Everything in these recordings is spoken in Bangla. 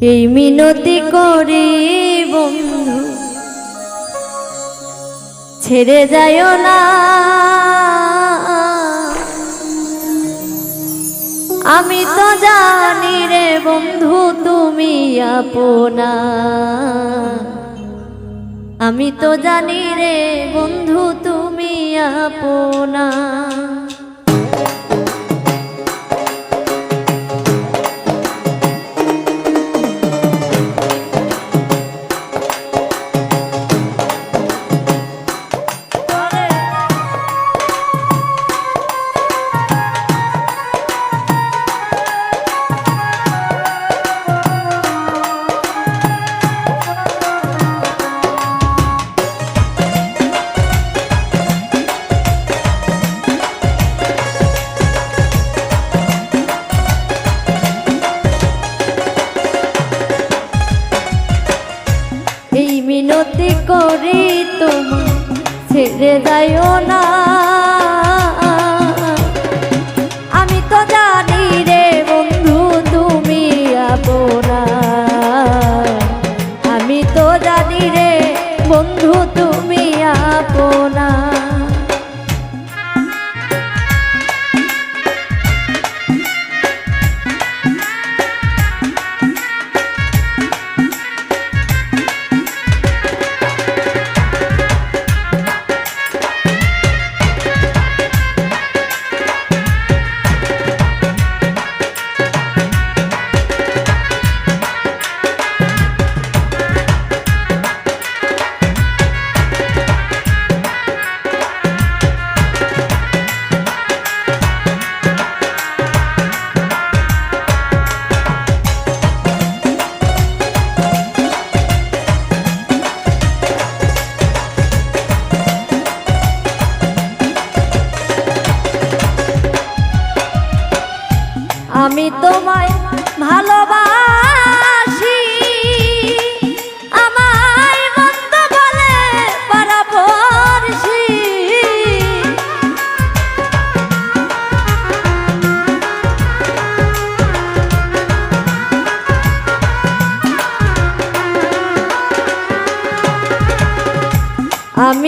এই মিনতি করি বন্ধু, ছেড়ে যায় না। আমি তো জানি রে বন্ধু, তুমি আপনা। আমি তো জানি রে বন্ধু, তুমি আপনা। ছেড়ে যাইও না।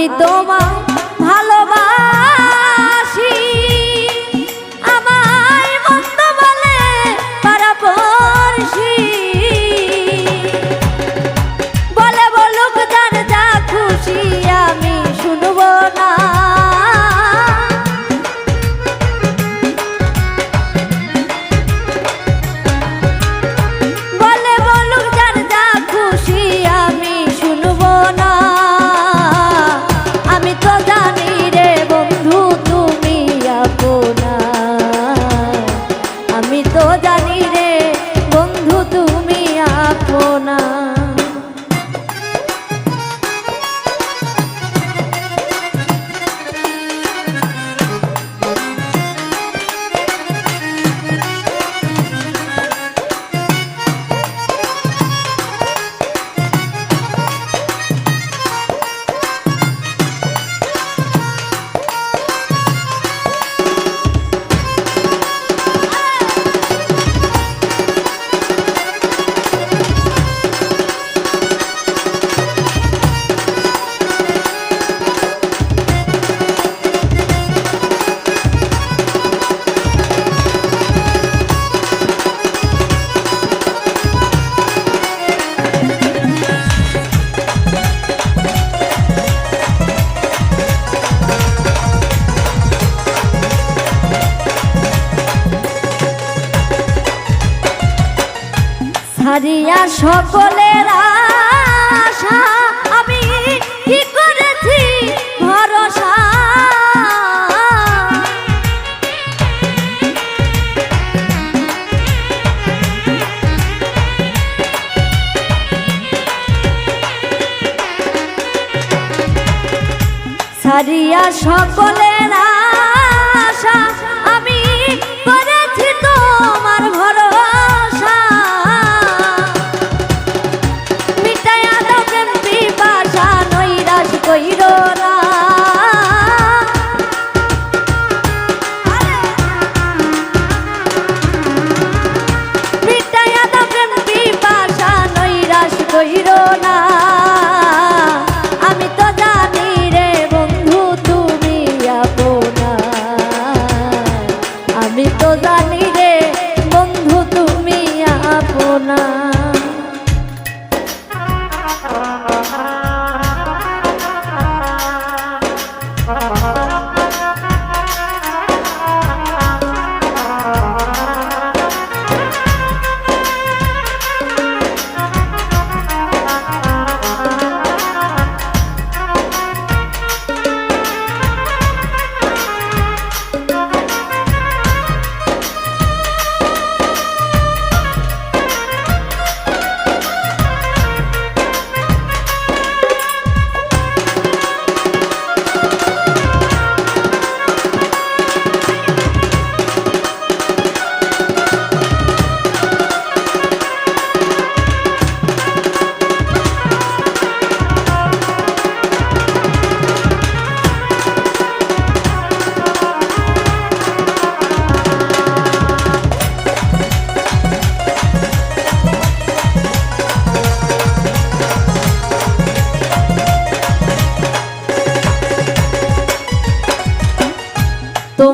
আমি হারিয়া সকলের আশা আমি কি করেছি ভরসা? সকলের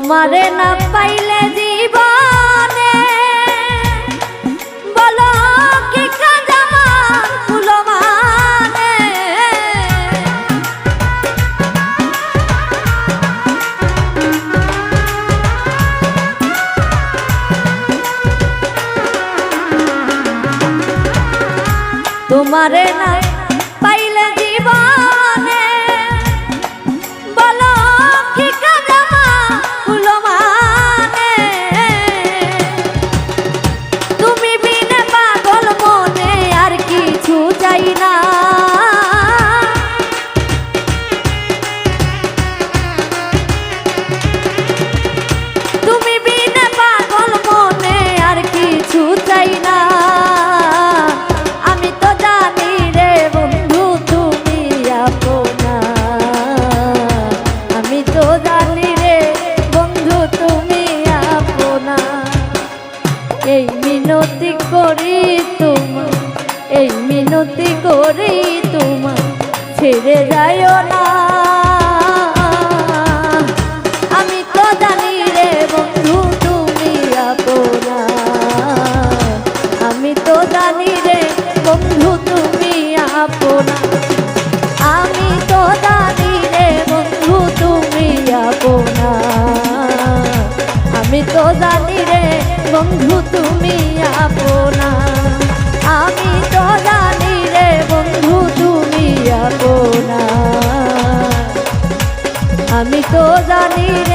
তোমারে না পাইলে জীবনে। বলো কি তোমারে না ছেড়ে যাইও না। আমি তো জানি রে বন্ধু, তুমি আপনা আমি তো জানি রে বন্ধু, তুমি আপনা আমি তো জানি রে বন্ধু, তুমি আপনা আমি তো জানি রে বন্ধু, তুমি আপনা আমি তো তুমি না। আমি তো জানি